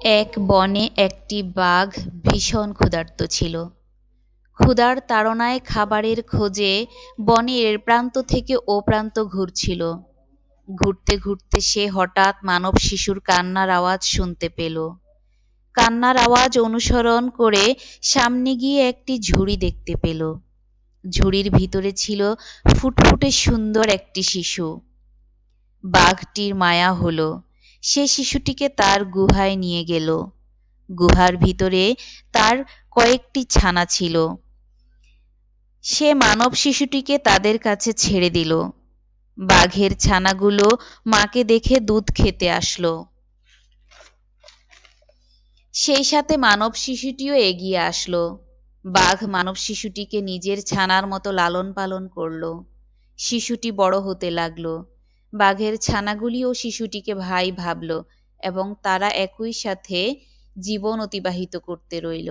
এক বনে একটি বাঘ ভীষণ ক্ষুধার্ত ছিল। ক্ষুধার তাড়নায় খাবারের খোঁজে বনের এ প্রান্ত থেকে ও প্রান্ত ঘুরছিল। ঘুরতে ঘুরতে সে হঠাৎ মানব শিশুর কান্নার আওয়াজ শুনতে পেল। কান্নার আওয়াজ অনুসরণ করে সামনে গিয়ে একটি ঝুড়ি দেখতে পেল। ঝুড়ির ভিতরে ছিল ফুটফুটে সুন্দর একটি শিশু। বাঘটির মায়া হলো। সে শিশুটিকে তার গুহায় নিয়ে গেল। গুহার ভিতরে তার কয়েকটি ছানা ছিল। সে মানব শিশুটিকে তাদের কাছে ছেড়ে দিল। বাঘের ছানাগুলো মাকে দেখে দুধ খেতে আসলো। সেই সাথে মানব শিশুটিও এগিয়ে আসলো। বাঘ মানব শিশুটিকে নিজের ছানার মতো লালন পালন করল। শিশুটি বড় হতে লাগল। বাঘের ছানাগুলিও শিশুটিকে ভাই ভাবল এবং তারা একই সাথে জীবন অতিবাহিত করতে রইল।